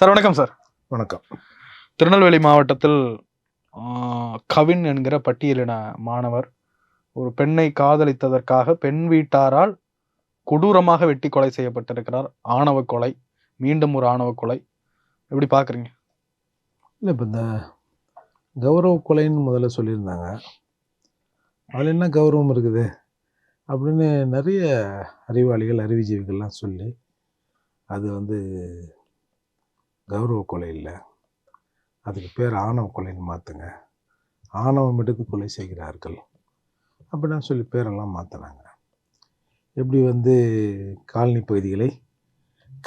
Sir வணக்கம் sir. வணக்கம். திருநெல்வேலி மாவட்டத்தில் கவின் என்கிற பட்டியலின மாணவர் ஒரு பெண்ணை காதலித்ததற்காக பெண் வீட்டாரால் கொடூரமாக வெட்டி கொலை செய்யப்பட்டிருக்கிறார். ஆணவ கொலை மீண்டும் ஒரு ஆணவ கொலை. எப்படி பாக்குறீங்க இல்லை இப்போ இந்த கௌரவ கொலைன்னு முதல்ல சொல்லியிருந்தாங்க. அதில் என்ன கௌரவம் இருக்குது? அப்படின்னு நிறைய அறிவாளிகள் அறிவுஜீவிகள்லாம் சொல்லி அது வந்து கௌரவ கொலை இல்லை. அதுக்கு பேர் ஆணவ கொலைன்னு மாற்றுங்க ஆணவம் எடுத்து கொலை செய்கிறார்கள். அப்படிலாம் சொல்லி பேரெல்லாம் மாற்றினாங்க எப்படி வந்து காலனி பகுதிகளை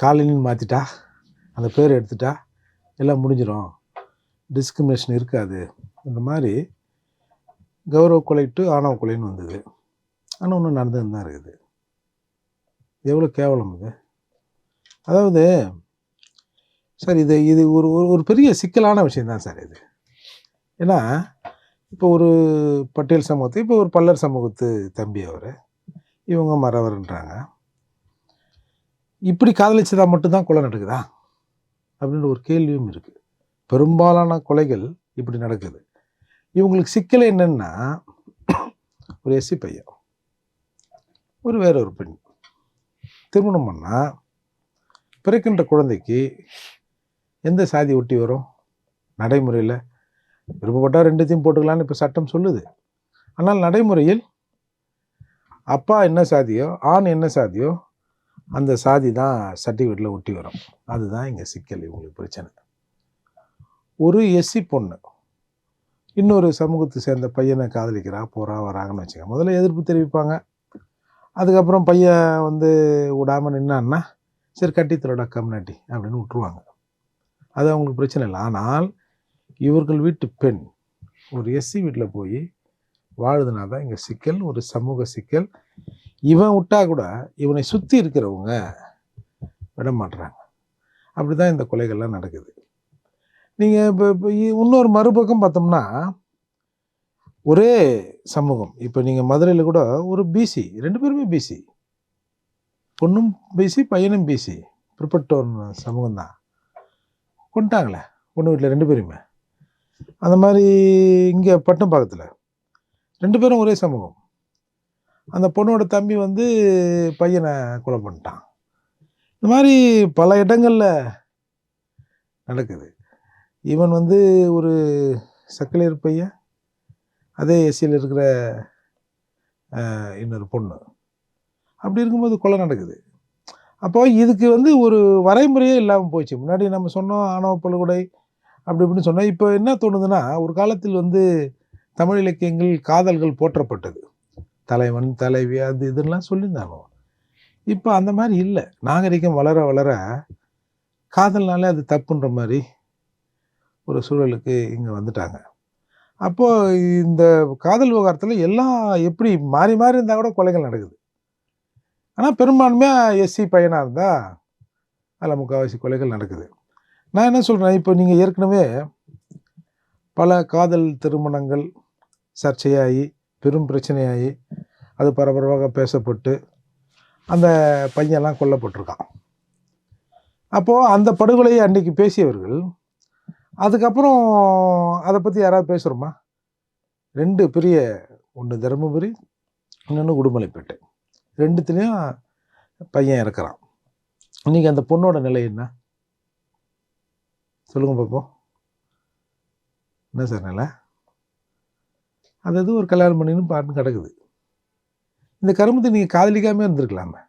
காலனின்னு மாற்றிட்டா அந்த பேர் எடுத்துட்டா எல்லாம் முடிஞ்சிடும் டிஸ்கிரிமினேஷன் இருக்காது. இந்த மாதிரி கௌரவ கொலை டு ஆணவ கொலைன்னு வந்தது. ஆனால் ஒன்றும் நடந்துன்னு தான் இருக்குது. எவ்வளோ கேவலம் இது. அதாவது சார் இது இது ஒரு ஒரு ஒரு பெரிய சிக்கலான விஷயந்தான் சார் இது. ஏன்னா இப்போ ஒரு பட்டியல் சமூகத்து இப்போ ஒரு பல்லர் சமூகத்து தம்பி அவர் இவங்க மறவர்ன்றாங்க. இப்படி காதலிச்சதா மட்டும்தான் கொலை நடக்குதா? அப்படின்ற ஒரு கேள்வியும் இருக்குது பெரும்பாலான கொலைகள் இப்படி நடக்குது. இவங்களுக்கு சிக்கல் என்னென்னா ஒரு எஸ்சி பையன் ஒரு வேற ஒரு பெண் திருமணம் பண்ணால் பிறக்கின்ற குழந்தைக்கு எந்த சாதி ஒட்டி வரும்? நடைமுறையில் விருப்பப்பட்டால் ரெண்டுத்தையும் போட்டுக்கலான்னு இப்போ சட்டம் சொல்லுது. ஆனால் நடைமுறையில் அப்பா என்ன சாதியோ ஆண் என்ன சாதியோ அந்த சாதி தான் சர்டிஃபிகேட்டில் ஒட்டி வரும். அதுதான் இங்கே சிக்கல் இவங்களுக்கு பிரச்சனை. ஒரு எஸ்சி பொண்ணு இன்னொரு சமூகத்தை சேர்ந்த பையனை காதலிக்கிறா போகிறா வராங்கன்னு வச்சுக்க முதல்ல எதிர்ப்பு தெரிவிப்பாங்க. அதுக்கப்புறம் பையன் வந்து விடாமல் நின்னான்னா சரி கட்டி தரோடா கம்யூனிட்டி அப்படின்னு விட்டுருவாங்க. அது அவங்களுக்கு பிரச்சனை இல்லை. ஆனால் இவர்கள் வீட்டு பெண் ஒரு எஸ்சி வீட்டில் போய் வாழுதுனா தான் இங்கே சிக்கல் ஒரு சமூக சிக்கல். இவன் விட்டா கூட இவனை சுற்றி இருக்கிறவங்க விட மாட்டுறாங்க அப்படி தான் இந்த கொலைகள்லாம் நடக்குது. நீங்கள் இப்போ இப்போ இ- இன்னொரு மறுபக்கம் பார்த்தோம்னா ஒரே சமூகம். இப்போ நீங்கள் மதுரையில் கூட ஒரு பிசி ரெண்டு பேருமே பிசி பொண்ணும் பிசி பையனும் பிசி பிற்பட்டோர் சமூகம் தான் கொண்டுட்டாங்களே பொண்ணு வீட்டில் ரெண்டு பேருமே. அந்த மாதிரி இங்கே பட்டம் பக்கத்தில். ரெண்டு பேரும் ஒரே சமூகம். அந்த பொண்ணோட தம்பி வந்து பையனை கொலை பண்ணிட்டான். இந்த மாதிரி பல இடங்களில் நடக்குது. இவன் வந்து ஒரு சக்கலையர் பையன் அதே எஸ்சியில் இருக்கிற இன்னொரு பொண்ணு. அப்படி இருக்கும்போது கொலை நடக்குது. அப்போ இதுக்கு வந்து ஒரு வரைமுறையே இல்லாமல் போச்சு. முன்னாடி நம்ம சொன்னோம் ஆணவ பழுகுடை அப்படி இப்படின்னு சொன்னோம். இப்போ என்ன தோணுதுன்னா ஒரு காலத்தில் வந்து தமிழ் இலக்கியங்கள் காதல்கள் போற்றப்பட்டது. தலைவன் தலைவி அது இதெல்லாம் சொல்லியிருந்தாங்க இப்போ அந்த மாதிரி இல்லை. நாகரிகம் வளர வளர காதல்னாலே அது தப்புன்ற மாதிரி ஒரு சூழலுக்கு இங்கே வந்துட்டாங்க. அப்போது இந்த காதல் விவகாரத்தில் எல்லாம் எப்படி மாறி மாறி இருந்தால் கூட கொலைகள் நடக்குது. ஆனால் பெரும்பான்மையாக எஸ்சி பையனாக இருந்தால் அதில் முக்கால்வாசி கொலைகள் நடக்குது. நான் என்ன சொல்கிறேன் இப்போ நீங்கள் ஏற்கனவே பல காதல் திருமணங்கள் சர்ச்சையாகி பெரும் பிரச்சனையாகி அது பரபரப்பாக பேசப்பட்டு அந்த பையன்லாம் கொல்லப்பட்டிருக்கான். அப்போது அந்த படுகொலையை அன்றைக்கி பேசியவர்கள் அதுக்கப்புறம் அதை பற்றி யாராவது பேசுகிறோமா ரெண்டு பெரிய ஒன்று தருமபுரி இன்னொன்று உடுமலைப்பேட்டை. ரெண்டுத்துலேயும் பையன் இறக்குறான். இன்றைக்கி அந்த பொண்ணோட நிலை என்ன? சொல்லுங்கள் பார்ப்போம் என்ன சார் நிலை? அது எதுவும் ஒரு கல்யாணம் பண்ணின்னு பாட்டு கிடக்குது. இந்த கருமத்தை நீங்கள் காதலிக்காமே இருந்திருக்கலாமே.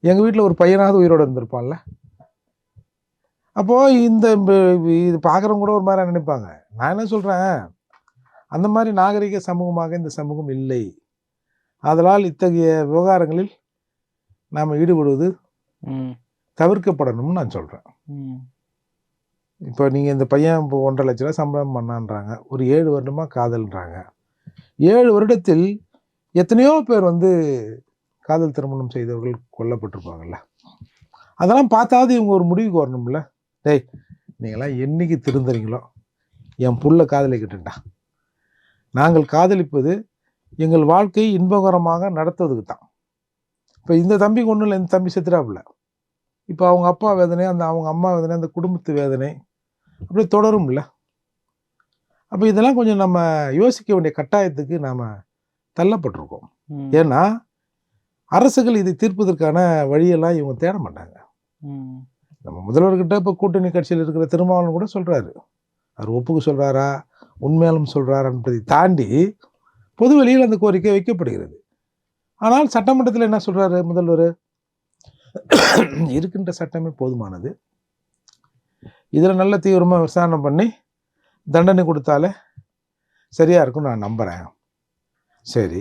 எங்கள் வீட்டில் ஒரு பையனாவது உயிரோடு இருந்திருப்பான்ல. அப்போது இந்த இது பார்க்குறவங்க கூட ஒரு மாதிரி நினைப்பாங்க. நான் என்ன சொல்கிறேன் அந்த மாதிரி நாகரிக சமூகமாக இந்த சமூகம் இல்லை. ஆதலால் இத்தகைய விவகாரங்களில் நாம் ஈடுபடுவது தவிர்க்கப்படணும்னு நான் சொல்கிறேன் இப்போ நீங்கள் இந்த பையன் இப்போ ஒன்றரை லட்ச ரூபா சம்பளம் பண்ணான்றாங்க. ஒரு ஏழு வருடமாக காதல்ன்றாங்க. ஏழு வருடத்தில் எத்தனையோ பேர் வந்து காதல் திருமணம் செய்தவர்கள் கொல்லப்பட்டிருப்பாங்கல்ல. அதெல்லாம் பார்த்தாவது இவங்க ஒரு முடிவுக்கு வரணும்ல டேய் நீங்களாம் என்னைக்கு திருந்துறீங்களோ? என் புள்ள காதலிக்கிட்டுண்டா நாங்கள் காதலிப்பது எங்கள் வாழ்க்கை இன்பகரமாக நடத்துவதுக்கு தான். இப்போ இந்த தம்பிக்கு ஒன்றும் இல்லை இந்த தம்பி செத்துறாப்புல இப்போ அவங்க அப்பா வேதனை அந்த அவங்க அம்மா வேதனை அந்த குடும்பத்து வேதனை அப்படியே தொடரும்ல. அப்போ இதெல்லாம் கொஞ்சம் நம்ம யோசிக்க வேண்டிய கட்டாயத்துக்கு நாம் தள்ளப்பட்டிருக்கோம். ஏன்னா அரசுகள் இதை தீர்ப்பதற்கான வழியெல்லாம் இவங்க தேட மாட்டாங்க. நம்ம முதல்வர்கிட்ட இப்போ கூட்டணி கட்சியில் இருக்கிற திருமாவளவன் கூட சொல்றாரு. அவர் ஒப்புக்கு சொல்றாரா உண்மையாலும் சொல்றாரா என்பதை தாண்டி பொது வெளியில் அந்த கோரிக்கை வைக்கப்படுகிறது. ஆனால் சட்டமன்றத்தில் என்ன சொல்கிறாரு முதல்வர்? இருக்கின்ற சட்டமே போதுமானது. இதில் நல்ல தீவிரமாக விசாரணை பண்ணி தண்டனை கொடுத்தாலே சரியாக இருக்கும் நான் நம்புகிறேன் சரி.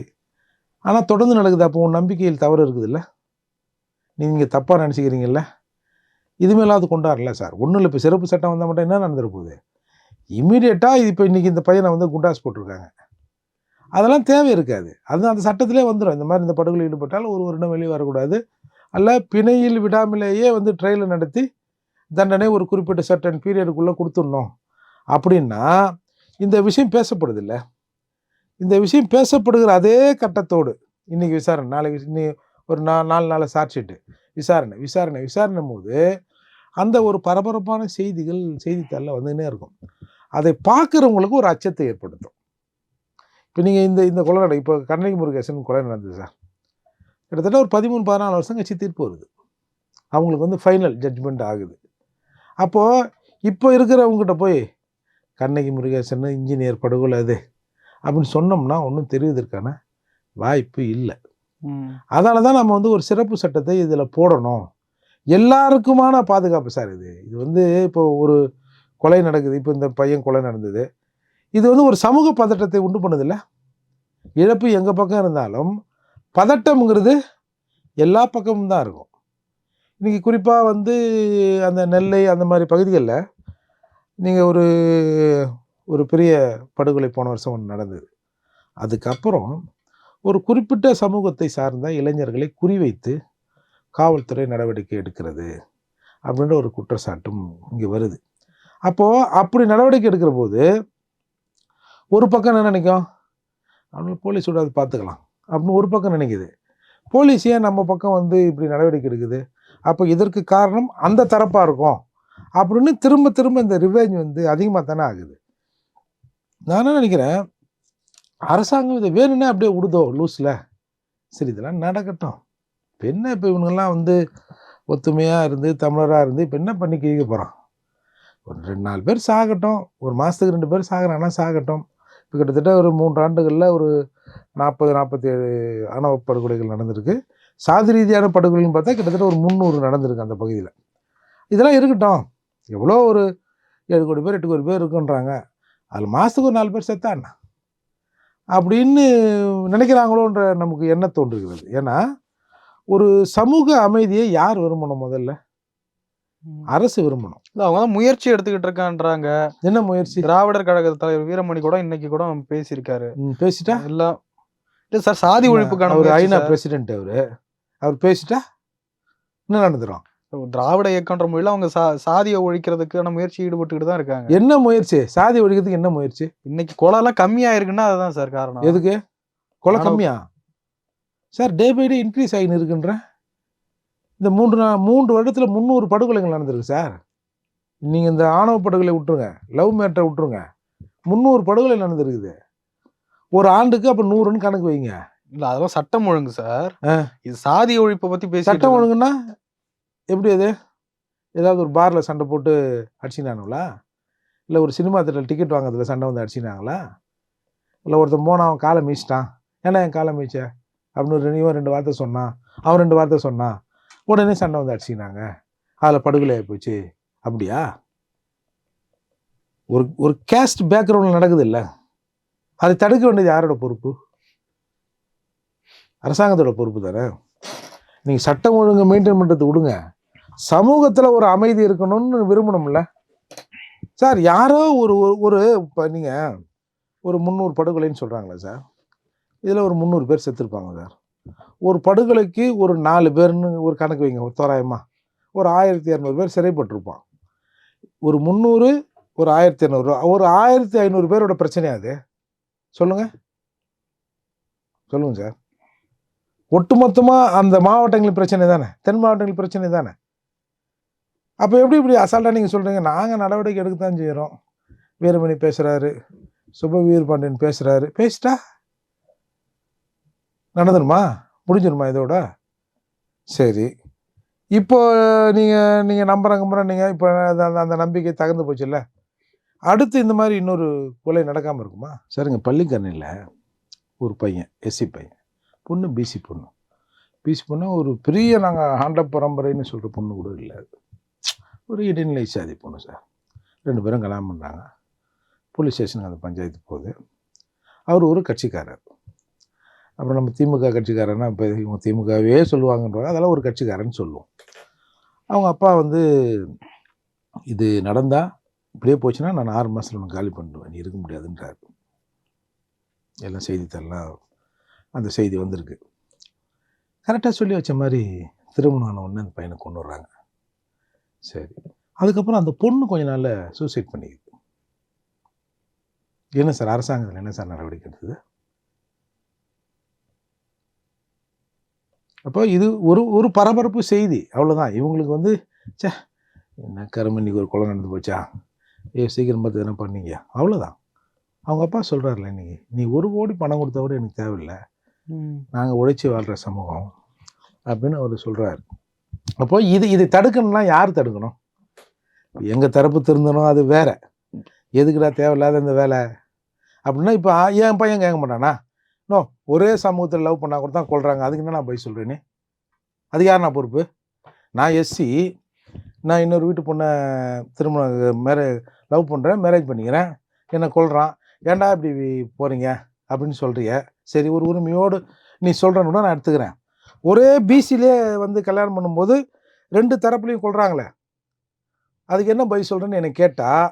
ஆனால் தொடர்ந்து நடக்குது. அப்போ உன் நம்பிக்கையில் தவறு இருக்குதுல்ல? நீங்கள் தப்பாக நினச்சிக்கிறீங்கல்ல? இதுமேலாவது கொண்டாடல சார். ஒன்றும் இல்லை. இப்போ சிறப்பு சட்டம் வந்தால் மட்டும் என்ன நடந்துட போகுது? இமீடியட்டாக இப்போ இன்றைக்கி இந்த பையனை வந்து குண்டாஸ் போட்டிருக்காங்க. அதெல்லாம் தேவை இருக்காது. அது அந்த சட்டத்திலே வந்துடும் இந்த மாதிரி இந்த படுகொலை ஈடுபட்டால் ஒரு வருடம் வெளியே வரக்கூடாது. அல்ல பிணையில் விடாமலேயே வந்து ட்ரையல் நடத்தி தண்டனை ஒரு குறிப்பிட்ட சர்டன் பீரியடுக்குள்ளே கொடுத்துடணும். அப்படின்னா இந்த விஷயம் பேசப்படுதுல்ல. இந்த விஷயம் பேசப்படுகிற அதே கட்டத்தோடு இன்னைக்கு விசாரணை நாளைக்கு இன்னி ஒரு நா நாலு நாள் சாட்சிட்டு விசாரணை விசாரணை விசாரணை போது அந்த ஒரு பரபரப்பான செய்திகள் செய்தித்தாளில் வந்துன்னே இருக்கும். அதை பார்க்குறவங்களுக்கு ஒரு அச்சத்தை ஏற்படுத்தும். இப்போ நீங்கள் இந்த இந்த கொலை நட இப்போ கண்ணகி முருகேசன் கொலை நடந்தது சார். கிட்டத்தட்ட ஒரு பதிமூணு பதினாலு வருஷம் கழிச்சு தீர்ப்பு வருது. அவங்களுக்கு வந்து ஃபைனல் ஜட்ஜ்மெண்ட் ஆகுது. அப்போது இப்போ இருக்கிறவங்ககிட்ட போய் கண்ணகி முருகேசன் இன்ஜினியர் படுகொலை அது. அப்படின்னு சொன்னோம்னா ஒன்றும் தெரிவதற்கான வாய்ப்பு இல்லை. அதனால தான் நம்ம வந்து ஒரு சிறப்பு சட்டத்தை இதில் போடணும். எல்லாருக்குமான பாதுகாப்பு சார் இது. இது வந்து இப்போ ஒரு கொலை நடக்குது. இப்போ இந்த பையன் கொலை நடந்தது. இது வந்து ஒரு சமூக பதட்டத்தை உண்டு பண்ணுதில்ல? இழப்பு எங்கள் பக்கம் இருந்தாலும் பதட்டம்ங்கிறது எல்லா பக்கமும் தான் இருக்கும். இன்றைக்கி குறிப்பாக வந்து அந்த நெல்லை அந்த மாதிரி பகுதிகளில் நீங்கள் ஒரு ஒரு பெரிய படுகொலை போன வருஷம் ஒன்று நடந்தது. அதுக்கப்புறம் ஒரு குறிப்பிட்ட சமூகத்தை சார்ந்த இளைஞர்களை குறிவைத்து காவல்துறை நடவடிக்கை எடுக்கிறது அப்படின்ற ஒரு குற்றச்சாட்டும் இங்கே வருது. அப்போது அப்படி நடவடிக்கை எடுக்கிற போது ஒரு பக்கம் என்ன நினைக்கும்? அவங்கள போலீஸ் விடாது பார்த்துக்கலாம். அப்படின்னு ஒரு பக்கம் நினைக்குது. போலீஸ் ஏன் நம்ம பக்கம் வந்து இப்படி நடவடிக்கை எடுக்குது? அப்போ இதற்கு காரணம் அந்த தரப்பாக இருக்கும். அப்படின்னு திரும்ப திரும்ப இந்த ரிவேஞ்ச் வந்து அதிகமாக தானே ஆகுது. நான் என்ன நினைக்கிறேன்? அரசாங்கம் இதை வேணும்னே அப்படியே விடுதோ லூஸில்? சரி இதெல்லாம் நடக்கட்டும். இப்போ என்ன இப்போ இவனுங்கெல்லாம் வந்து ஒத்துமையாக இருந்து தமிழராக இருந்து இப்போ என்ன பண்ணி கிழிக்க போகிறான் ஒரு ரெண்டு நாலு பேர் சாகட்டும். ஒரு மாதத்துக்கு ரெண்டு பேர் சாகிறாங்கன்னா சாகட்டும். இப்போ கிட்டத்தட்ட ஒரு மூன்று ஆண்டுகளில் ஒரு நாற்பது நாற்பத்தேழு ஆணவ படுகொலைகள் நடந்திருக்கு. சாதி ரீதியான படுகொலைன்னு பார்த்தா கிட்டத்தட்ட ஒரு முந்நூறு நடந்திருக்கு அந்த பகுதியில். இதெல்லாம் இருக்கட்டும். எவ்வளோ ஒரு ஏழு கோடி பேர் எட்டு கோடி பேர் இருக்குன்றாங்க. அதில் மாதத்துக்கு ஒரு நாலு பேர் செத்தான். அப்படின்னு நினைக்கிறாங்களோன்ற நமக்கு எண்ணம் தோன்றுகிறது. ஏன்னா ஒரு சமூக அமைதியை யார் விரும்பணும் முதல்ல? அரசு விரும்பணும். இல்ல, அவங்க தான் முயற்சி எடுத்துக்கிட்டு இருக்கான்றாங்க என்ன முயற்சி? திராவிடர் கழக தலைவர் வீரமணி கூட இன்னைக்கு கூட பேசியிருக்காரு. பேசிட்டா? எல்லாம் இல்ல சார் சாதி ஒழிப்புக்கான முயற்சி ஐநா. பிரசிடென்ட் அவரு. அவர் பேசிட்டா? என்ன நடந்துரும்? திராவிட இயக்கன்ற முறையில அவங்க சா- சாதியை ஒழிக்கிறதுக்கான முயற்சி ஈடுபட்டுக்கிட்டு தான் இருக்காங்க. என்ன முயற்சி? சாதி ஒழிக்கிறதுக்கு என்ன முயற்சி? இன்னைக்கு கொலை எல்லாம் கம்மியா இருக்குன்னா அதுதான் சார் காரணம். எதுக்கு? கொலை கம்மியா? Sir day by day increase ஆகின்னு இருக்குன்ற? இந்த மூன்று நா மூன்று வருடத்தில் முந்நூறு படுகொலைகள் நடந்திருக்கு சார். நீங்கள் இந்த ஆணவ படுகொலை விட்டுருங்க. லவ் மேட்டரை விட்டுருங்க. முந்நூறு படுகொலை நடந்திருக்குது. ஒரு ஆண்டுக்கு அப்போ நூறுன்னு கணக்கு வைங்க. இல்ல அதெல்லாம் சட்டம் ஒழுங்கு சார். ஆ. இது சாதி ஒழிப்பை பத்தி பேசிட்டு சட்டம். ஒழுங்குன்னா எப்படி அது? ஏதாவது ஒரு பாரில் சண்டை போட்டு அடிச்சினானுங்களா இல்லை ஒரு சினிமா தேட்டரில் டிக்கெட் வாங்குறதுல சண்டை வந்து அடிச்சினாங்களா இல்லை ஒருத்தன் போனான் அவன் காலை மீச்சிட்டான் ஏன்னா என் காலை மீச்ச அப்படின்னு ரெண்டு ரெண்டு வார்த்தை சொன்னான். அவன் ரெண்டு வார்த்தை சொன்னான். உடனே சண்டை வந்து அடிச்சினாங்க அதில் படுகொலை போச்சு. அப்படியா? ஒரு ஒரு கேஸ்ட் பேக்ரவுண்டில் நடக்குது இல்லை அதை தடுக்க வேண்டியது யாரோட பொறுப்பு? அரசாங்கத்தோட பொறுப்பு தானே? நீங்கள் சட்டம் ஒழுங்கு மெயின்டைன் பண்ணுறது விடுங்க. சமூகத்தில் ஒரு அமைதி இருக்கணும்னு விரும்பணும்ல. சார் யாரோ ஒரு ஒரு- ஒரு இப்போ நீங்கள் ஒரு முந்நூறு படுகொலைன்னு சொல்கிறாங்களே சார். இதில் ஒரு முந்நூறு பேர் செத்துருப்பாங்க சார். ஒரு படுகொலைக்கு ஒரு நாலு பேர்னு ஒரு கணக்கு வைங்க ஒரு தோராயமாக ஒரு ஆயிரத்தி இரநூறு பேர் சிறைப்பட்டிருப்பான். ஒரு முந்நூறு ஒரு ஆயிரத்தி இரநூறு ஒரு ஆயிரத்தி ஐநூறு பேரோட பிரச்சனையா அது? சொல்லுங்கள் சொல்லுங்கள் சார். ஒட்டுமொத்தமாக அந்த மாவட்டங்களின் பிரச்சனை தானே? தென் மாவட்டங்களின் பிரச்சனை தானே? அப்போ எப்படி இப்படி அசால்ட்டாக நீங்கள் சொல்கிறீங்க நாங்கள் நடவடிக்கை எடுக்க தான் செய்கிறோம் வீரமணி பேசுகிறாரு சுபவீர் பாண்டியன் பேசுகிறாரு பேசிட்டா நடந்துருமா? முடிஞ்சிருமா இதோட? சரி. இப்போ நீங்கள் நீங்கள் நம்புற நம்புற நீங்கள் இப்போ அந்த அந்த- அந்த நம்பிக்கை தகுந்து போச்சுல்ல? அடுத்து இந்த மாதிரி இன்னொரு கொலை நடக்காமல் இருக்குமா? சரிங்க. பள்ளிக்கரணியில் ஒரு பையன் எஸ்சி பையன். பொண்ணு பிசி பொண்ணு. பிசி பொண்ணு ஒரு பெரிய நாங்கள் ஆண்ட பரம்பரைன்னு சொல்கிற பொண்ணு கூட இல்லை. ஒரு இடைநிலை சாதி பொண்ணு சார். ரெண்டு பேரும் கல்யாணம் பண்ணுறாங்க போலீஸ் ஸ்டேஷனுக்கு அந்த பஞ்சாயத்து போகுது. அவர் ஒரு கட்சிக்காரர். அப்புறம் நம்ம திமுக கட்சிக்காரன்னா இப்போ இவங்க திமுகவே சொல்லுவாங்கன்றாங்க அதெல்லாம் ஒரு கட்சிக்காரன்னு சொல்லுவோம் அவங்க அப்பா வந்து இது நடந்தால் இப்படியே போச்சுன்னா நான் ஆறு மாதத்தில் ஒன்று காலி பண்ணுவேன் நீ இருக்க முடியாதுன்றார். எல்லாம் செய்தித்தாள்லாம் அந்த செய்தி வந்திருக்கு. கரெக்டாக சொல்லி வச்ச மாதிரி திருமணம் ஆன உடனே அந்த பையனை கொண்டு வர்றாங்க. சரி. அதுக்கப்புறம் அந்த பொண்ணு கொஞ்ச நாளில் சூசைட் பண்ணிக்குது. என்ன சார் அரசாங்கத்தில் என்ன சார் நடவடிக்கை எடுத்தது? அப்போ இது ஒரு ஒரு பரபரப்பு செய்தி. அவ்வளோதான் இவங்களுக்கு வந்து ச்சே என்ன கரும இன்னைக்கு ஒரு கொலை நடந்து போச்சா? ஏ சீக்கிரம் பார்த்து எதனா பண்ணீங்க. அவ்வளோதான் அவங்க அப்பா சொல்கிறாருல இன்னைக்கு நீ ஒரு கோடி பணம் கொடுத்தா கூட எனக்கு தேவையில்லை. நாங்கள் உழைச்சி வாழ்கிற சமூகம். அப்படின்னு அவர் சொல்கிறாரு அப்போ இது இதை தடுக்கணும்னா யார் தடுக்கணும்? எங்கள் தரப்பு திருந்தணும் அது வேற. எதுக்குடா தேவையில்லாத இந்த வேலை? அப்படின்னா இப்போ என் பையன் கேட்க மாட்டானா? நோ ஒரே சமூகத்தில் லவ் பண்ணால் கூட தான் கொள்கிறாங்க அதுக்கு என்ன நான் போய் சொல்கிறேனே அது யார் நான் பொறுப்பு? நான் எஸ்சி நான் இன்னொரு வீட்டு பொண்ணை திருமணம் மேரே லவ் பண்ணுறேன் மேரேஜ் பண்ணிக்கிறேன். என்னை கொள்கிறான் ஏன்டா இப்படி போகிறீங்க அப்படின்னு சொல்கிறிய சரி ஒரு உரிமையோடு நீ சொல்கிறன்னு கூட நான் எடுத்துக்கிறேன். ஒரே பிசிலே வந்து கல்யாணம் பண்ணும்போது ரெண்டு தரப்புலையும் கொள்கிறாங்களே அதுக்கு என்ன பதில் சொல்கிறேன்னு என்னை கேட்டால்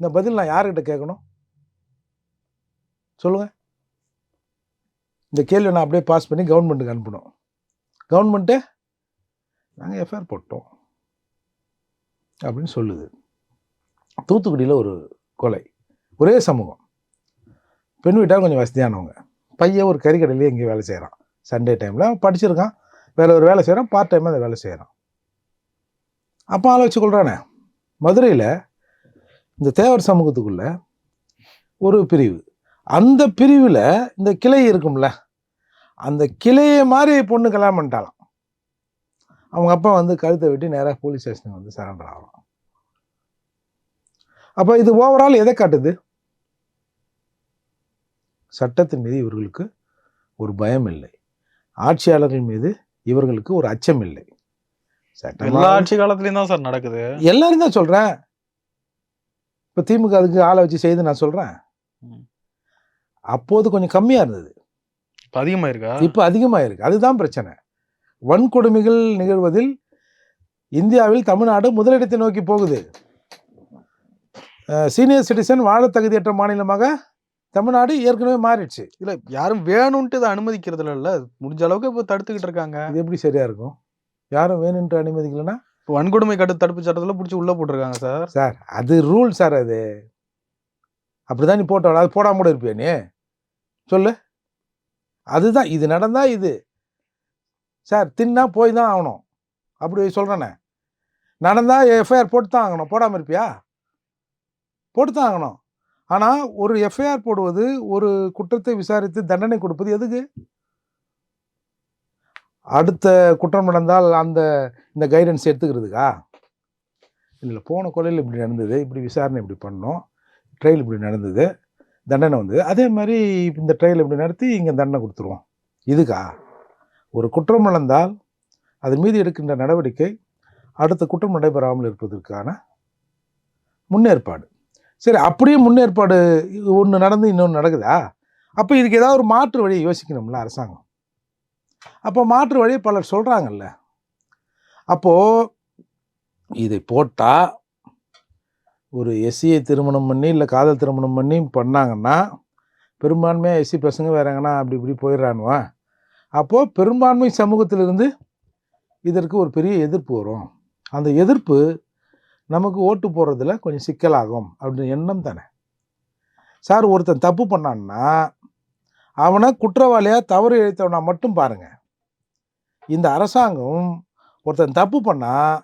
இந்த பதில் நான் யார்கிட்ட கேட்கணும்? சொல்லுங்கள் இந்த கேள்வி நான் அப்படியே பாஸ் பண்ணி கவர்மெண்ட்டுக்கு அனுப்பணும். கவர்மெண்ட்டு நாங்கள் எஃப்ஐஆர் போட்டோம். அப்படின்னு சொல்லுது. தூத்துக்குடியில் ஒரு கொலை. ஒரே சமூகம். பெண் வீட்டால் கொஞ்சம் வசதியானவங்க. பையன் ஒரு கறிக்கடையிலேயே இங்கே வேலை செய்கிறான் சண்டே டைமில் படிச்சிருக்கான். வேற ஒரு வேலை செய்கிறான் பார்ட் டைமாக அதை வேலை செய்கிறான் அப்போ ஆளை வச்சு மதுரையில் இந்த தேவர் சமூகத்துக்குள்ள ஒரு பிரிவு. அந்த பிரிவில் இந்த கிளை இருக்கும்ல அந்த கிளையை மாதிரி பொண்ணு கல்யாணம் பண்ணிட்டாலாம் அவங்க அப்பா வந்து கழுத்தை வெட்டி நேராக போலீஸ் ஸ்டேஷனுக்கு வந்து சரண்டர் ஆகலாம். அப்போ இது ஓவரால் எதை காட்டுது? சட்டத்தின் மீது இவர்களுக்கு ஒரு பயம் இல்லை. ஆட்சியாளர்கள் மீது இவர்களுக்கு ஒரு அச்சம் இல்லை. எல்லா ஆட்சி காலத்துலயும் தான் சார் நடக்குது. எல்லாரும் தான் சொல்றேன். இப்ப திமுக அதுக்கு ஆளை வச்சு செய்து நான் சொல்றேன். ம். அப்போது கொஞ்சம் கம்மியா இருந்தது. இப்ப அதிகமா இருக்கா இப்போ அதிகமா இருக்கு அதுதான் பிரச்சனை. வன்கொடுமைகள் நிகழ்வதில் இந்தியாவில் தமிழ்நாடு முதலிடத்தை நோக்கி போகுது. சீனியர் சிட்டிசன் வாழ தகுதியற்ற மாநிலமாக தமிழ்நாடு ஏற்கனவே மாறிடுச்சு. இல்ல யாரும் வேணும்ட்டு இதை அனுமதிக்கிறது இல்ல. முடிஞ்ச அளவுக்கு இப்ப தடுத்துக்கிட்டு இருக்காங்க. இது எப்படி சரியா இருக்கும்? யாரும் வேணும்ட்டு அனுமதிக்கலன்னா? இப்ப வன்கொடுமை கட்டு தடுப்பு சட்டத்துல புடிச்சு உள்ள போட்டிருக்காங்க சார். சார் அது ரூல் சார் அது. அப்படிதான் நீ போட்ட அது போடாம கூட இருப்பியா நீ? சொல்லு. அதுதான் இது நடந்தால் இது. சார் தின்னா போய் தான் ஆகணும். அப்படி சொல்கிறேண்ணே நடந்தால் எஃப்ஐஆர் போட்டு தான் ஆகணும். போடாமல் இருப்பியா? போட்டு தான் ஆகணும். ஆனால் ஒரு எஃப்ஐஆர் போடுவது ஒரு குற்றத்தை விசாரித்து தண்டனை கொடுப்பது எதுக்கு? அடுத்த குற்றம் நடந்தால் அந்த இந்த கைடன்ஸ் எடுத்துக்கிறதுக்கா? இல்லை போன கொலையில் இப்படி நடந்தது இப்படி விசாரணை இப்படி பண்ணோம் ட்ரையல் இப்படி நடந்தது. தண்டனை வந்தது அதே மாதிரி இந்த ட்ரையல் இப்படி நடத்தி இங்கே தண்டனை கொடுத்துருவோம் இதுக்கா? ஒரு குற்றம் நடந்தால் அதன் மீது எடுக்கின்ற நடவடிக்கை அடுத்த குற்றம் நடைபெறாமல் இருப்பதற்கான முன்னேற்பாடு. சரி அப்படியே முன்னேற்பாடு ஒன்று நடந்து இன்னொன்று நடக்குதா? அப்போ இதுக்கு ஏதாவது ஒரு மாற்று வழியை யோசிக்கணும்ல அரசாங்கம். அப்போ மாற்று வழியை பலர் சொல்கிறாங்கல்ல அப்போது இதை போட்டால் ஒரு எஸ்சியை திருமணம் பண்ணி இல்லை காதல் திருமணம் பண்ணி பண்ணாங்கன்னா பெரும்பான்மையாக எஸ்சி பசங்க வேற எங்கன்னா அப்படி இப்படி போயிடுறானுவா. அப்போது பெரும்பான்மை சமூகத்திலிருந்து இதற்கு ஒரு பெரிய எதிர்ப்பு வரும். அந்த எதிர்ப்பு நமக்கு ஓட்டு போடுறதுல கொஞ்சம் சிக்கலாகும் அப்படின்னு எண்ணம் தானே. சார் ஒருத்தன் தப்பு பண்ணான்னா அவனை குற்றவாளியாக தவறு இழைத்தவனா மட்டும் பாருங்கள் இந்த அரசாங்கம் ஒருத்தன் தப்பு பண்ணால்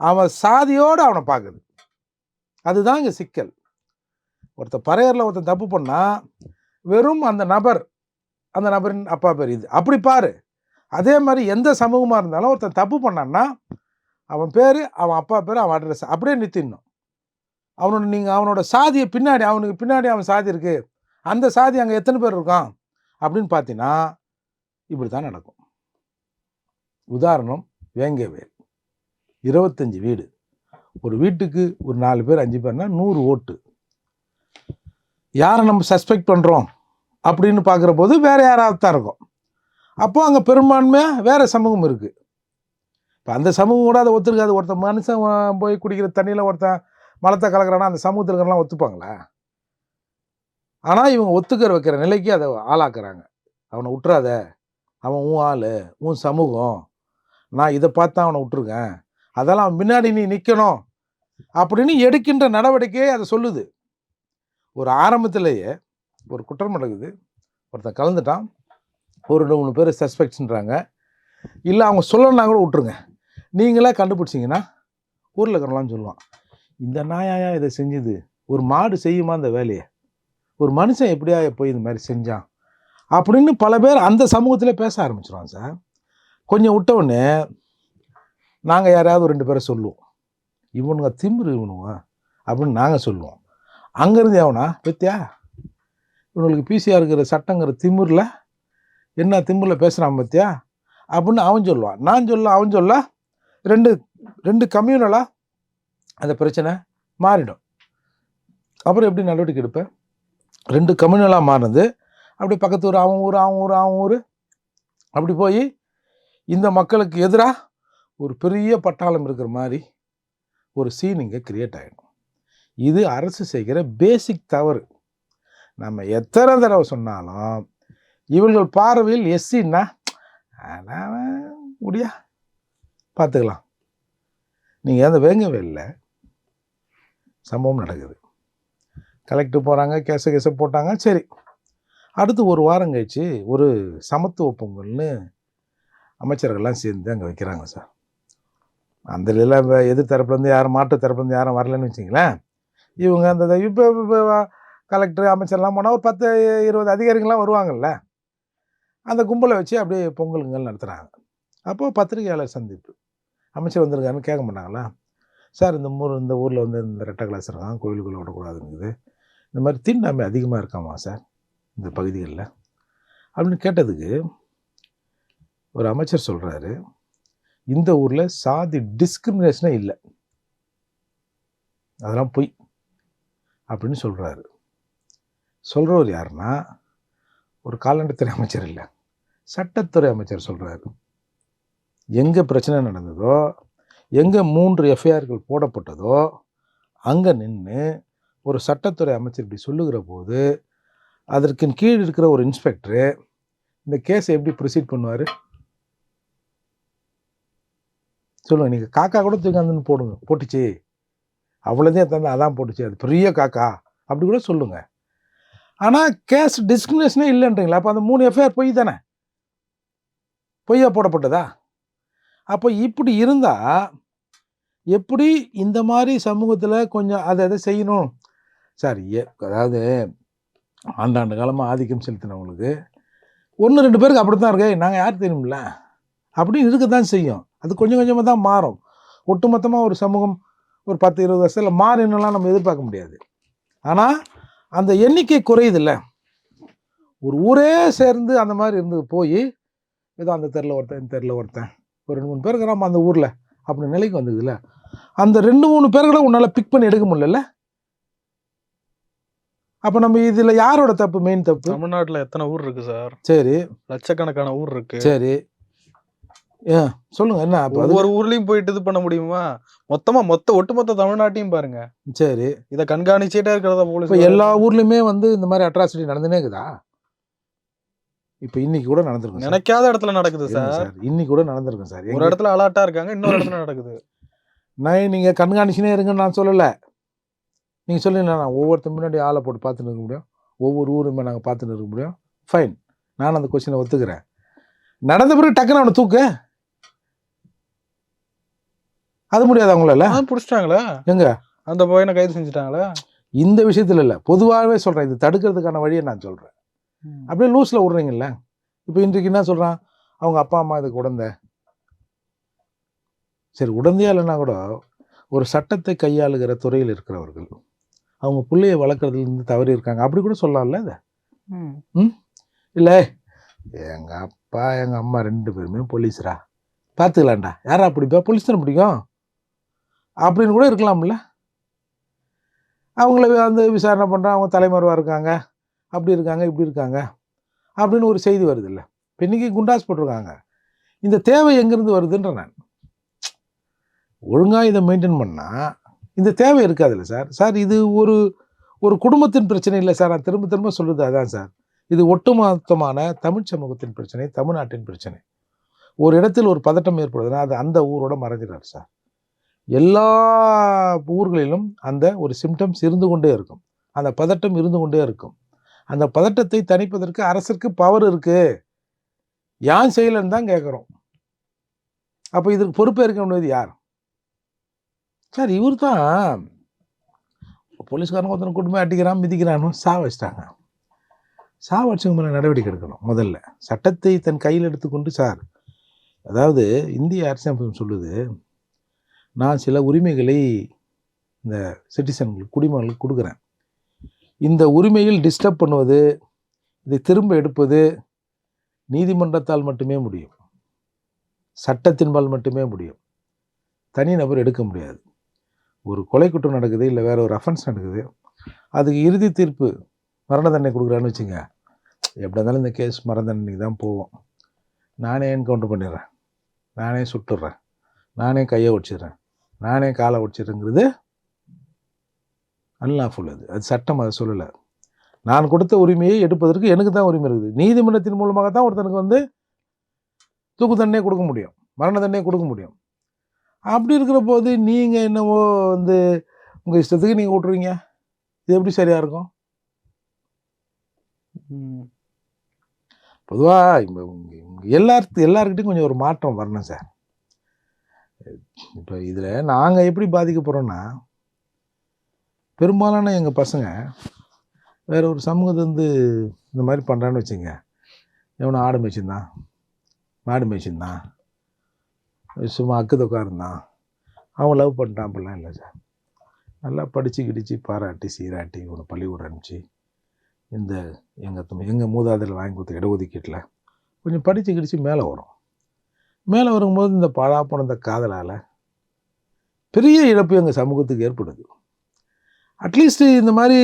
அவன் சாதியோடு அவனை பார்க்குது. அதுதான் இங்கே சிக்கல். ஒருத்தன் பறையரில் ஒருத்தன் தப்பு பண்ணால் வெறும் அந்த நபர் அந்த நபரின் அப்பா பேர் இது. அப்படி பாரு. அதே மாதிரி எந்த சமூகமாக இருந்தாலும் ஒருத்தன் தப்பு பண்ணான்னா அவன் பேர் அவன் அப்பா பேர் அவன் அட்ரஸ். அப்படியே நிறுத்திடணும். அவனோட நீங்கள் அவனோட சாதியை பின்னாடி அவனுக்கு பின்னாடி அவன் சாதி இருக்கு. அந்த சாதி அங்கே எத்தனை பேர் இருக்கான்? அப்படின்னு பார்த்தீங்கன்னா இப்படி தான் நடக்கும். உதாரணம் வேங்கவேல். இருபத்தஞ்சி வீடு. ஒரு வீட்டுக்கு ஒரு நாலு பேர் அஞ்சு பேர்னா நூறு ஓட்டு. யாரை நம்ம சஸ்பெக்ட் பண்ணுறோம் அப்படின்னு பார்க்குற போது வேறு யாராவது தான் இருக்கும். அப்போ அங்கே பெரும்பான்மையாக வேறு சமூகம் இருக்குது இப்போ அந்த சமூகம் கூட அதை ஒத்துருக்காது ஒருத்தன் மனுஷன் போய் குடிக்கிற தண்ணியில் ஒருத்தன் மலத்தை கலக்கிறான்னா அந்த சமூகத்தில் இருக்கிறலாம் ஒத்துப்பாங்களா? ஆனால் இவங்க ஒத்துக்கிற வைக்கிற நிலைக்கு அதை ஆளாக்குறாங்க. அவனை விட்டுறாத அவன் உன் ஆள் உன் சமூகம். நான் இதை பார்த்து தான் அவனை விட்டுருக்கேன் அதெல்லாம் முன்னாடி நீ நிற்கணும் அப்படின்னு எடுக்கின்ற நடவடிக்கையே அதை சொல்லுது. ஒரு ஆரம்பத்திலேயே ஒரு குற்றம் நடக்குது. ஒருத்தன் கலந்துட்டான். ஒரு ரெண்டு மூணு பேர் சஸ்பெக்ட்ஸ்ன்றாங்க இல்லை அவங்க சொல்லணும்னா கூட விட்ருங்க நீங்களே கண்டுபிடிச்சிங்கன்னா ஊரில் இருக்கிறவங்களாம் சொல்லுவான். இந்த நாயாயா இதை செஞ்சுது? ஒரு மாடு செய்யுமா அந்த வேலையை? ஒரு மனுஷன் எப்படியா போய் இந்த மாதிரி செஞ்சான்? அப்படின்னு பல பேர் அந்த சமூகத்தில் பேச ஆரம்பிச்சிருவான் சார். கொஞ்சம் விட்ட நாங்கள் யாராவது ரெண்டு பேரை சொல்லுவோம். இவனுங்க திமிரு இவனுங்க அப்படின்னு நாங்கள் சொல்லுவோம். அங்கேருந்து எவனா? பத்தியா? இவனுக்கு பிசிஆர் இருக்கிற சட்டங்கிற திமிரில் என்ன திமிரில் பேசுகிறான் பத்தியா? அப்படின்னு அவன் சொல்லுவான். நான் சொல்ல அவன் சொல்ல ரெண்டு ரெண்டு கம்யூனலாக அந்த பிரச்சனை மாறிடும். அப்புறம் எப்படி நடவடிக்கை எடுப்பேன் ரெண்டு கம்யூனலாக மாறினது. அப்படி பக்கத்து ஊர் அவன் ஊர் அவன் ஊர் அவன் ஊர். அப்படி போய் இந்த மக்களுக்கு எதிராக ஒரு பெரிய பட்டாளம் இருக்கிற மாதிரி ஒரு சீன் இங்கே கிரியேட் ஆகிடும் இது அரசு செய்கிற பேசிக் தவறு. நம்ம எத்தனை தடவை சொன்னாலும் இவர்கள் பார்வையில் எஸ்சின்னா முடியா? பார்த்துக்கலாம். நீங்கள் அந்த வேங்கவேலில் சம்பவம் நடக்குது. கலெக்டர் போகிறாங்க கேச கேச போட்டாங்க சரி. அடுத்து ஒரு வாரம் கழிச்சு ஒரு சமத்துவ பொங்கல்னு அமைச்சர்கள்லாம் சேர்ந்து அங்கே வைக்கிறாங்க சார். அந்த எல்லாம் எதிர் தரப்புலேருந்து யாரும் மாற்று தரப்புலேருந்து யாரும் வரலன்னு வச்சிங்களேன் இவங்க அந்த இப்போ கலெக்டர் அமைச்சர்லாம் போனால் ஒரு பத்து இருபது அதிகாரிகள்லாம் வருவாங்கல்ல. அந்த கும்பலை வச்சு அப்படியே பொங்கலுங்கள் நடத்துகிறாங்க அப்போது பத்திரிகையாளர் சந்திப்பு. அமைச்சர் வந்திருக்காருன்னு கேட்க மாட்டாங்களா? சார் இந்த ஊர் இந்த ஊரில் வந்து இந்த ரெட்டை கிளாஸ் இருக்கான் கோயிலுக்குள்ளே விடக்கூடாதுங்குது. இந்த மாதிரி தீண்டாமை அதிகமாக இருக்காமா சார்? இந்த பகுதிகளில்? அப்படின்னு கேட்டதுக்கு ஒரு அமைச்சர் சொல்கிறாரு இந்த ஊரில் சாதி டிஸ்கிரிமினேஷனே இல்லை. அதெல்லாம் பொய் அப்படின்னு சொல்கிறாரு சொல்கிறவர் யாருன்னா ஒரு கால்நடைத்துறை அமைச்சர் இல்லை சட்டத்துறை அமைச்சர் சொல்கிறாரு எங்கே பிரச்சனை நடந்ததோ எங்கே மூன்று எஃப்ஐஆர்கள் போடப்பட்டதோ அங்கே நின்று ஒரு சட்டத்துறை அமைச்சர் இப்படி சொல்லுகிற போது அதற்கு கீழ் இருக்கிற ஒரு இன்ஸ்பெக்டரு இந்த கேஸை எப்படி ப்ரொசீட் பண்ணுவார்? சொல்லுங்கள் நீங்கள் காக்கா கூட தூக்காந்துன்னு போடுங்க. போட்டுச்சு. அவ்வளோதான் தந்து அதான் போட்டுச்சு. அது பெரிய காக்கா. அப்படி கூட சொல்லுங்கள் ஆனால் கேஸ் டிஸ்கிரிமினேஷனே இல்லைன்றீங்களா? அப்போ அந்த மூணு எஃப்ஐஆர் பொய் தானே? பொய்யா போடப்பட்டதா? அப்போ இப்படி இருந்தால் எப்படி இந்த மாதிரி சமூகத்தில் கொஞ்சம் அதை அதை செய்யணும்? சார் ஏ அதாவது ஆண்டாண்டு காலமாக ஆதிக்கம் செலுத்தினவங்களுக்கு ஒன்று ரெண்டு பேருக்கு அப்படி தான் இருக்கு. நாங்கள் யார் தெரியுமில்ல? அப்படின்னு இருக்க தான் செய்யும். அது கொஞ்சம் கொஞ்சமாக தான் மாறும். ஒட்டுமொத்தமாக ஒரு சமூகம் ஒரு பத்து இருபது வருஷத்தில் மாறினலாம் நம்ம எதிர்பார்க்க முடியாது. ஆனால் அந்த எண்ணிக்கை குறையுதுல்ல. ஒரு ஊரே சேர்ந்து அந்த மாதிரி இருந்து போய் ஏதோ அந்த தெருல ஒருத்தன் இந்த தெருல ஒருத்தன் ஒரு ரெண்டு மூணு பேர் இருக்கிறாம அந்த ஊரில் அப்படி நிலைக்கு வந்ததுல அந்த ரெண்டு மூணு பேர்களை உன்னால் பிக் பண்ணி எடுக்க முடியல அப்போ நம்ம இதில் யாரோட தப்பு? மெயின் தப்பு? தமிழ்நாட்டுல எத்தனை ஊர் இருக்கு சார்? சரி. லட்சக்கணக்கான ஊர் இருக்கு. சரி. சொல்லுங்க என்ன ஒவ்வொரு ஊர்லயும் போயிட்டு இது பண்ண முடியுமா? மொத்தமா மொத்த ஒட்டுமொத்த தமிழ்நாட்டையும் பாருங்க. சரி. இத கண்காணிச்சுட்டே இருக்கிறதா போலீஸ் எல்லா ஊர்லேயுமே வந்து இந்த மாதிரி அட்ராசிட்டி நடந்துனே இருக்குதா? இப்போ இன்னைக்கு கூட நடந்திருக்கும். நினைக்காத இடத்துல நடக்குது சார். இன்னைக்கு கூட நடந்திருக்கும் சார். ஒரு இடத்துல அலர்ட்டா இருக்காங்க இன்னொரு இடத்துல நடக்குது. நான் நீங்கள் கண்காணிச்சுனே இருங்கன்னு நான் சொல்லலை. நீங்கள் சொல்லுங்க நான் ஒவ்வொருத்தர் முன்னாடி ஆளை போட்டு பார்த்துட்டு இருக்க முடியும். ஒவ்வொரு ஊருமே நாங்கள் பார்த்துட்டு இருக்க முடியும். ஃபைன் நான் அந்த கொஸ்டினை ஒத்துக்கிறேன். நடந்த பிறகு டக்குன்னு அவனை தூக்கு. அது முடியாது அவங்களால. புடிச்சிட்டாங்களே? எங்க? அந்த பையனை கைது செஞ்சுட்டாங்களே? இந்த விஷயத்துல இல்ல. பொதுவாகவே சொல்றேன் இது தடுக்கிறதுக்கான வழியை நான் சொல்றேன். அப்படியே லூஸ்ல விடுறீங்கல்ல? இப்போ இன்றைக்கு என்ன சொல்றான்? அவங்க அப்பா அம்மா இதுக்கு உடந்த. சரி உடந்தையா இல்லைன்னா கூட ஒரு சட்டத்தை கையாளுகிற துறையில் இருக்கிறவர்கள் அவங்க பிள்ளைய வளர்க்குறதுல இருந்து தவறி இருக்காங்க. அப்படி கூட சொல்லலாம்ல இதை? ம். இல்லை. எங்க அப்பா எங்க அம்மா ரெண்டு பேருமே போலீஸ்ரா. பார்த்துக்கலாம்டா. யாரா பிடிப்பா? போலீஸ் தானே பிடிக்கும்? அப்படின்னு கூட இருக்கலாம்ல. அவங்கள வந்து விசாரணை பண்ணுறாங்க அவங்க தலைமறைவாக இருக்காங்க. அப்படி இருக்காங்க இப்படி இருக்காங்க. அப்படின்னு ஒரு செய்தி வருது இல்லை இப்போ இன்றைக்கி குண்டாஸ் போட்டிருக்காங்க. இந்த தேவை எங்கேருந்து வருதுன்ற நான். ஒழுங்காக இதை மெயின்டைன் பண்ணால் இந்த தேவை இருக்காதுல்ல சார். சார் இது ஒரு ஒரு குடும்பத்தின் பிரச்சனை இல்லை சார். நான் திரும்ப திரும்ப சொல்லுது அதான் சார். இது ஒட்டுமொத்தமான தமிழ் சமூகத்தின் பிரச்சனை தமிழ்நாட்டின் பிரச்சனை. ஒரு இடத்தில் ஒரு பதட்டம் ஏற்படுதுன்னா அது அந்த ஊரோட மறைஞ்சிடாரு சார். எல்லா ஊர்களிலும் அந்த ஒரு சிம்டம்ஸ் இருந்து கொண்டே இருக்கும். அந்த பதட்டம் இருந்து கொண்டே இருக்கும். அந்த பதட்டத்தை தணிப்பதற்கு அரசுக்கு பவர் இருக்குது யான் செய்யலைன்னு தான் கேட்குறோம் அப்போ இதுக்கு பொறுப்பேற்க முடியாது யார்? சார் இவர் தான் போலீஸ்காரன் ஒருத்தனை கூட்டு அடிக்கிறான் மிதிக்கிறானோ சா வச்சிட்டாங்க. சா வச்சவங்க மேலே நடவடிக்கை எடுக்கணும் முதல்ல. சட்டத்தை தன் கையில் எடுத்துக்கொண்டு சார் அதாவது இந்திய அரசியலமைப்பு சொல்லுது நான் சில உரிமைகளை இந்த சிட்டிசன்களுக்கு குடிமகளுக்கு கொடுக்குறேன். இந்த உரிமையில் டிஸ்டர்ப் பண்ணுவது இதை திரும்ப எடுப்பது நீதிமன்றத்தால் மட்டுமே முடியும். சட்டத்தின்பால் மட்டுமே முடியும். தனிநபர் எடுக்க முடியாது. ஒரு கொலை குற்றம் நடக்குது இல்லை வேறு ஒரு அஃபென்ஸ் நடக்குது அதுக்கு இறுதி தீர்ப்பு மரண தண்டனை கொடுக்குறான்னு வச்சுங்க எப்படி இருந்தாலும் இந்த கேஸ் மரண தண்டனைக்கு தான் போவோம். நானே என்கவுண்டர் பண்ணிடுறேன். நானே சுட்டுடுறேன் நானே கையை ஒடிச்சிடுறேன் நானே காலை ஒடிச்சிடுறேங்கிறது அன்லாஃபுல் அது அது சட்டம் அதை சொல்லலை. நான் கொடுத்த உரிமையை எடுப்பதற்கு எனக்கு தான் உரிமை இருக்குது. நீதிமன்றத்தின் மூலமாக தான் ஒருத்தனுக்கு வந்து தூக்கு தண்டனை கொடுக்க முடியும். மரண தண்டனை கொடுக்க முடியும். அப்படி இருக்கிற போது நீங்கள் என்னவோ வந்து உங்கள் இஷ்டத்துக்கு நீங்கள் விட்ருவீங்க இது எப்படி சரியாக இருக்கும். பொதுவாக எல்லாத்து எல்லாருக்கிட்டையும் கொஞ்சம் ஒரு மாற்றம் வரணும் சார். இப்போ இதில் நாங்கள் எப்படி பாதிக்க போகிறோன்னா பெரும்பாலான எங்கள் பசங்க வேற ஒரு சமூகத்தை வந்து இந்த மாதிரி பண்ணுறான்னு வச்சுங்க. எவனை ஆடு மேய்ச்சிருந்தான். மாடு மேய்ச்சிருந்தான். சும்மா அக்கு தொக்கா இருந்தான் அவன் லவ் பண்ணிட்டான் அப்படிலாம் இல்லை சார். நல்லா படித்து கிடிச்சு பாராட்டி சீராட்டி ஒரு பள்ளிக்கூடம் அனுப்பிச்சு இந்த எங்கள் எங்கள் மூதாதையில் வாங்கி கொடுத்த இடஒதுக்கீட்டில் கொஞ்சம் படித்து கிடிச்சு மேலே வரும். மேலே வரும்போது இந்த பாழா போன இந்த காதலால் பெரிய இழப்பு எங்கள் சமூகத்துக்கு ஏற்படுது. அட்லீஸ்ட் இந்த மாதிரி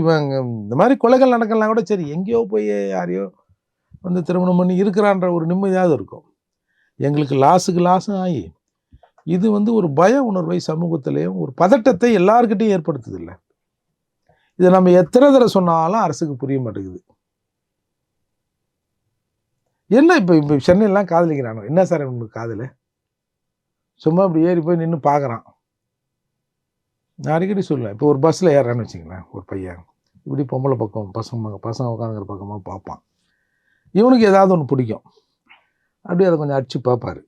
இவங்க இந்த மாதிரி கொலைகள் நடக்கலாம் கூட சரி எங்கேயோ போய் யாரையோ வந்து திருமணம் பண்ணி இருக்கிறான்ற ஒரு நிம்மதியாவது இருக்கும். எங்களுக்கு லாஸுக்கு லாஸும் ஆகி இது வந்து ஒரு பய உணர்வை சமூகத்திலையும் ஒரு பதட்டத்தை எல்லாருக்கிட்டையும் ஏற்படுத்துதில்லை. இதை நம்ம எத்தனை தடவை சொன்னாலும் அரசுக்கு புரிய மாட்டேங்குது. என்ன இப்போ இப்போ சென்னையிலாம் காதலிக்கிறானோ? என்ன சார் உங்களுக்கு காதல்? சும்மா இப்படி ஏறி போய் நின்று பார்க்குறான் நான் அடிக்கடி சொல்லுவேன் இப்போ ஒரு பஸ்ஸில் ஏறான்னு வச்சுங்களேன் ஒரு பையன். இப்படி பொம்பளை பக்கம் பசங்க பசங்க உட்காந்துக்கிற பக்கமாக பார்ப்பான் இவனுக்கு ஏதாவது ஒன்று பிடிக்கும். அப்படியே அதை கொஞ்சம் அடித்து பார்ப்பாரு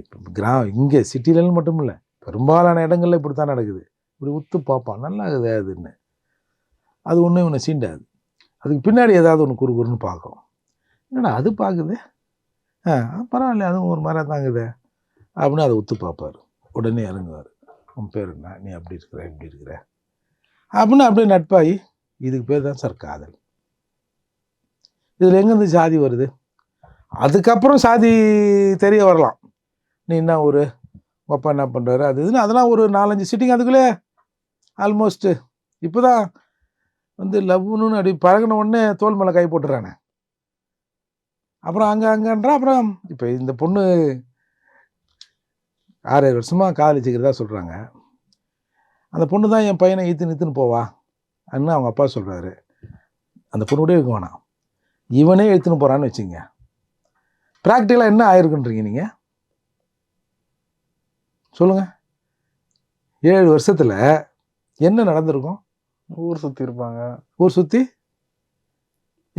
இப்போ கிரா இங்கே சிட்டிலன்னு மட்டும் இல்லை பெரும்பாலான இடங்களில் இப்படி தான் நடக்குது. இப்படி உத்து பார்ப்பான் நல்லா இருக்குது அதுன்னு. அது ஒன்றும் இவனை சீண்டாது. அதுக்கு பின்னாடி ஏதாவது ஒன்று குறுகுறுன்னு பார்க்கும். என்னடா அது பார்க்குது? ஆ பரவாயில்ல அதுவும் ஒரு மாதிரி தாங்குது. அப்படின்னு அதை உத்து பார்ப்பார். உடனே இறங்குவார். உன் பேர் என்ன? நீ அப்படி இருக்கிற இப்படி இருக்கிற. அப்படின்னு அப்படியே நட்பாகி இதுக்கு பேர் தான் சார் காதல். இதில் எங்கேருந்து சாதி வருது? அதுக்கப்புறம் சாதி தெரிய வரலாம். நீ என்ன ஒரு உங்கள் அப்பா என்ன பண்ணுறாரு அது இதுன்னு அதெல்லாம் ஒரு நாலஞ்சு சிட்டிங் அதுக்குள்ளே ஆல்மோஸ்ட்டு இப்போ தான் வந்து லவ்னு அப்படி பழகின உடனே தோல் மேலே கை போட்டுறானே. அப்புறம் அங்கே அங்கன்றா அப்புறம் இப்போ இந்த பொண்ணு ஆறு ஏழு வருஷமாக காதலிச்சுக்கிறதா சொல்கிறாங்க அந்த பொண்ணு தான் என் பையனை ஈத்து நித்துன்னு போவா அன்னு அவங்க அப்பா சொல்கிறாரு அந்த பொண்ணு கூட இருக்க வேணாம் இவனே எடுத்துன்னு போகிறான்னு வச்சுங்க. ப்ராக்டிக்கலாக என்ன ஆயிருக்குன்றீங்க நீங்கள் சொல்லுங்கள் ஏழு வருஷத்தில் என்ன நடந்திருக்கும்? ஊர் சுத்தி இருப்பாங்க. ஊர் சுற்றி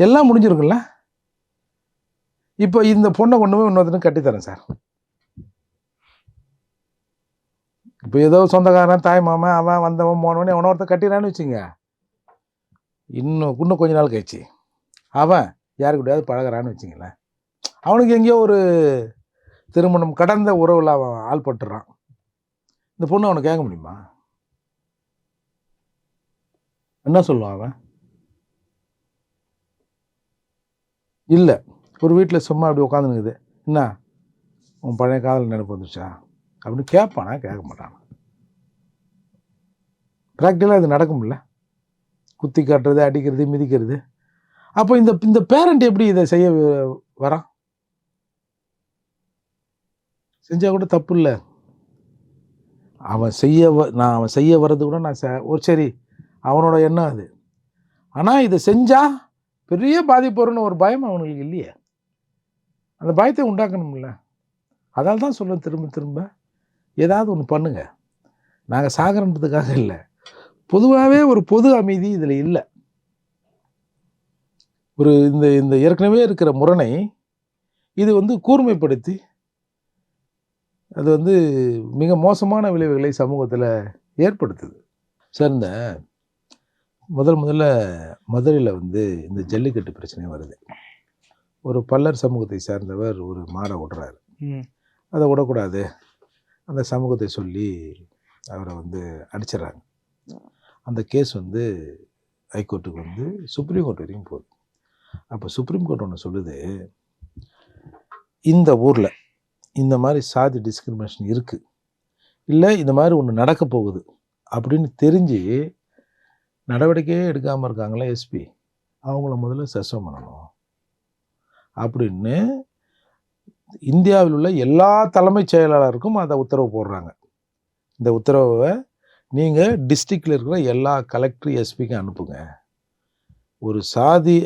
எல்லாம் முடிஞ்சிருக்குல்ல இப்போ இந்த பொண்ணை கொண்டு போய் இன்னொருத்தனுக்கு கட்டித்தரேன் சார். இப்போ ஏதோ சொந்தக்காரன் தாய் மாமன் அவன் வந்தவன் போனவனே அவனை ஒருத்தர் கட்டினான்னு வச்சுங்க. இன்னும் இன்னும் கொஞ்ச நாள் கழிச்சு. அவன் யாருக்கிட்டையாவது பழகிறான்னு பழகுறான்னு வச்சுங்களேன். அவனுக்கு எங்கேயோ ஒரு திருமணம் கடந்த உறவில் அவன் ஆள்பட்டுறான். இந்த பொண்ணு அவனை கேட்க முடியுமா? என்ன சொல்லுவான் அவன்? இல்லை. ஒரு வீட்டில் சும்மா அப்படி உட்காந்துனுக்குது என்ன? உன் பழைய காதல் நினைப்பு வந்துச்சா அப்படின்னு கேட்பானா கேட்க மாட்டான். ப்ராக்டிக்கலாக இது நடக்கும்ல. குத்தி காட்டுறது அடிக்கிறது மிதிக்கிறது. அப்போ இந்த இந்த பேரண்ட் எப்படி இதை செய்ய வ- வரான்? செஞ்சால் கூட தப்பு இல்லை. அவன் செய்ய வ- நான் அவன் செய்ய வர்றது கூட நான் ஒரு சரி அவனோட எண்ணம் அது. ஆனால் இதை செஞ்சால் பெரிய பாதிப்பு வரும்னு ஒரு பயம் அவனுங்களுக்கு இல்லையே. அந்த பயத்தை உண்டாக்கணும்ல. அதால் தான் சொல்லுவேன் திரும்ப திரும்ப. ஏதாவது ஒன்று பண்ணுங்கள் நாங்கள் சாகரன்றதுக்காக இல்லை. பொதுவாகவே ஒரு பொது அமைதி இதில் இல்லை. ஒரு இந்த இந்த ஏற்கனவே இருக்கிற முரணை இது வந்து கூர்மைப்படுத்தி அது வந்து மிக மோசமான விளைவுகளை சமூகத்தில் ஏற்படுத்துது. சார் இந்த முதல் முதல்ல மதுரையில் வந்து இந்த ஜல்லிக்கட்டு பிரச்சனை வருது. ஒரு பல்லர் சமூகத்தை சார்ந்தவர் ஒரு மாடை விடுறாரு. அதை விடக்கூடாது. அந்த சமூகத்தை சொல்லி அவரை வந்து அடிச்சிடறாங்க. அந்த கேஸ் வந்து ஹைகோர்ட்டுக்கு வந்து சுப்ரீம் கோர்ட் வரைக்கும் போகுது. அப்போ சுப்ரீம் கோர்ட் ஒன்று சொல்லுது இந்த ஊரில் இந்த மாதிரி சாதி டிஸ்கிரிமினேஷன் இருக்குது இல்லை இந்த மாதிரி ஒன்று நடக்க போகுது அப்படின்னு தெரிஞ்சு நடவடிக்கையே எடுக்காமல் இருக்காங்களே எஸ்பி? அவங்கள முதல்ல சஸ்பெண்ட் பண்ணணும். அப்படின்னு இந்தியாவில் உள்ள எல்லா தலைமைச் செயலாளருக்கும் அதை உத்தரவு போடுறாங்க. இந்த உத்தரவை நீங்கள் டிஸ்ட்ரிக்டில் இருக்கிற எல்லா கலெக்டர் எஸ்பிக்கும் அனுப்புங்க. ஒரு சாதி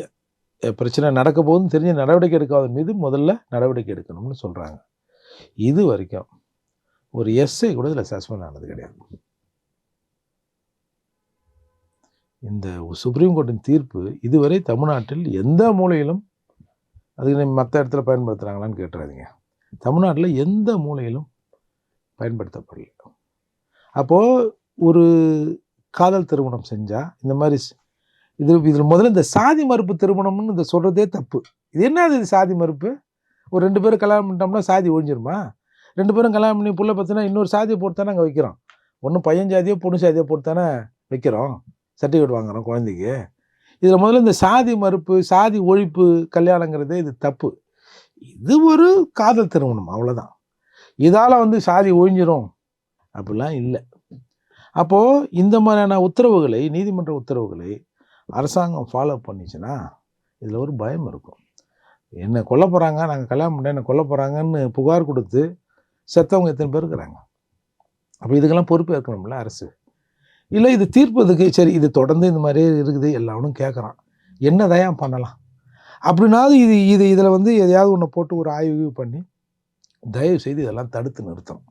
பிரச்சனை நடக்க போகுதுன்னு தெரிஞ்ச நடவடிக்கை எடுக்காத மீது முதல்ல நடவடிக்கை எடுக்கணும்னு சொல்கிறாங்க இது வரைக்கும் ஒரு எஸ்ஐ கூட இதில் சஸ்பெண்ட் ஆனது கிடையாது. இந்த சுப்ரீம் கோர்ட்டின் தீர்ப்பு இதுவரை தமிழ்நாட்டில் எந்த மூலையிலும் அதுக்கு மற்ற இடத்துல பயன்படுத்துகிறாங்களான்னு கேட்டுறாதீங்க. தமிழ்நாட்டில் எந்த மூலையிலும் பயன்படுத்தப்படல. அப்போது ஒரு காதல் திருமணம் செஞ்சால் இந்த மாதிரி இதில் இது இதில் முதல்ல இந்த சாதி மறுப்பு திருமணம்னு இந்த சொல்கிறதே தப்பு. இது என்ன இது சாதி மறுப்பு? ஒரு ரெண்டு பேரும் கல்யாணம் பண்ணிட்டோம்னா சாதி ஒழிஞ்சிருமா? ரெண்டு பேரும் கல்யாணம் பண்ணி புள்ள பார்த்தோன்னா இன்னொரு சாதியை போட்டு தானே அங்கே வைக்கிறோம். ஒன்றும் பையன் ஜாதியோ பொண்ணு சாதியோ போட்டு தானே வைக்கிறோம். சர்டிஃபிகேட் வாங்குறோம் குழந்தைக்கு. இதில் முதல்ல இந்த சாதி மறுப்பு சாதி ஒழிப்பு கல்யாணங்கிறதே இது தப்பு. இது ஒரு காதல் திருமணம் அவ்வளோதான் இதால் வந்து சாதி ஒழிஞ்சிரும். அப்படிலாம் இல்லை. அப்போது இந்த மாதிரியான உத்தரவுகளை நீதிமன்ற உத்தரவுகளை அரசாங்கம் ஃபாலோ பண்ணிச்சுன்னா இதில் ஒரு பயம் இருக்கும். என்னை கொல்ல போகிறாங்க நாங்கள் கல்யாணம் பண்ண என்னை கொல்ல போகிறாங்கன்னு புகார் கொடுத்து செத்தவங்க எத்தனை பேர் இருக்கிறாங்க? அப்போ இதுக்கெல்லாம் பொறுப்பு இருக்கணும்ல அரசு. இல்லை இது தீர்ப்பதுக்கு சரி இது தொடர்ந்து இந்த மாதிரியே இருக்குது எல்லாவனும் கேட்குறான். என்ன தயான் பண்ணலாம்? அப்படின்னாவது இது இது இதில் வந்து எதையாவது ஒன்று போட்டு ஒரு ஆய்வு பண்ணி தயவு செய்து இதெல்லாம் தடுத்து நிறுத்தணும்.